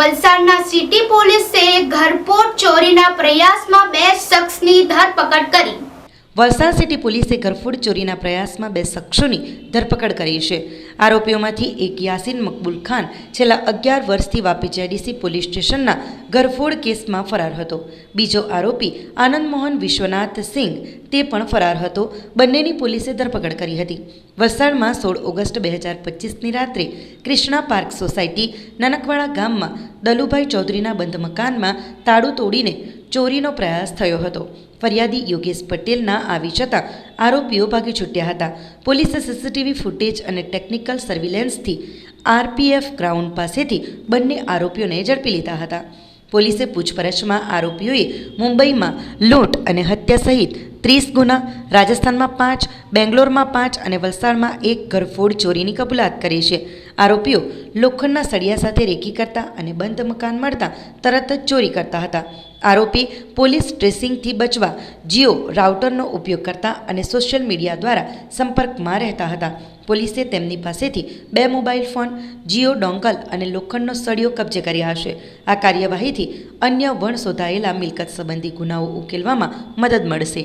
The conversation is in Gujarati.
વલસાડના સિટી પોલીસે ઘરપોટ ચોરીના પ્રયાસમાં બે શખ્સની ધરપકડ કરી. વલસાડ સિટી પોલીસે ઘરફોડ ચોરીના પ્રયાસમાં બે શખ્સોની ધરપકડ કરી છે. આરોપીઓમાંથી એક યાસીન મકબૂલ ખાન છેલ્લા અગિયાર વર્ષથી વાપી જેડીસી પોલીસ સ્ટેશનના ઘરફોડ કેસમાં ફરાર હતો. બીજો આરોપી આનંદ મોહન વિશ્વનાથ સિંઘ તે પણ ફરાર હતો. બંનેની પોલીસે ધરપકડ કરી હતી. વલસાડમાં સોળ ઓગસ્ટ બે હજાર પચીસની રાત્રે ક્રિષ્ણા પાર્ક સોસાયટી નાનકવાડા ગામમાં દલુભાઈ ચૌધરીના બંધ મકાનમાં તાળું તોડીને ચોરીનો પ્રયાસ થયો હતો. ફરિયાદી યોગેશ પટેલના આવી જતાં આરોપીઓ ભાગી છૂટ્યા હતા. પોલીસે સીસીટીવી ફૂટેજ અને ટેકનિકલ સર્વિલન્સથી આરપીએફ ગ્રાઉન્ડ પાસેથી બંને આરોપીઓને ઝડપી લીધા હતા. પોલીસે પૂછપરછમાં આરોપીઓએ મુંબઈમાં લૂંટ અને હત્યા સહિત ત્રીસ ગુના, રાજસ્થાનમાં પાંચ, બેંગ્લોરમાં પાંચ અને વલસાડમાં એક ઘરફોડ ચોરીની કબૂલાત કરી છે. આરોપીઓ લોખંડના સળિયા સાથે રેકી કરતા અને બંધ મકાન મળતા તરત જ ચોરી કરતા હતા. આરોપી પોલીસ ટ્રેસિંગથી બચવા જીઓ રાઉટરનો ઉપયોગ કરતા અને સોશિયલ મીડિયા દ્વારા સંપર્કમાં રહેતા હતા. પોલીસે તેમની પાસેથી બે મોબાઈલ ફોન, જીઓ ડોંગલ અને લોખંડનો સળિયો કબજે કર્યા હશે. આ કાર્યવાહીથી અન્ય વણ શોધાયેલા મિલકત સંબંધી ગુનાઓ ઉકેલવામાં મદદ મળશે.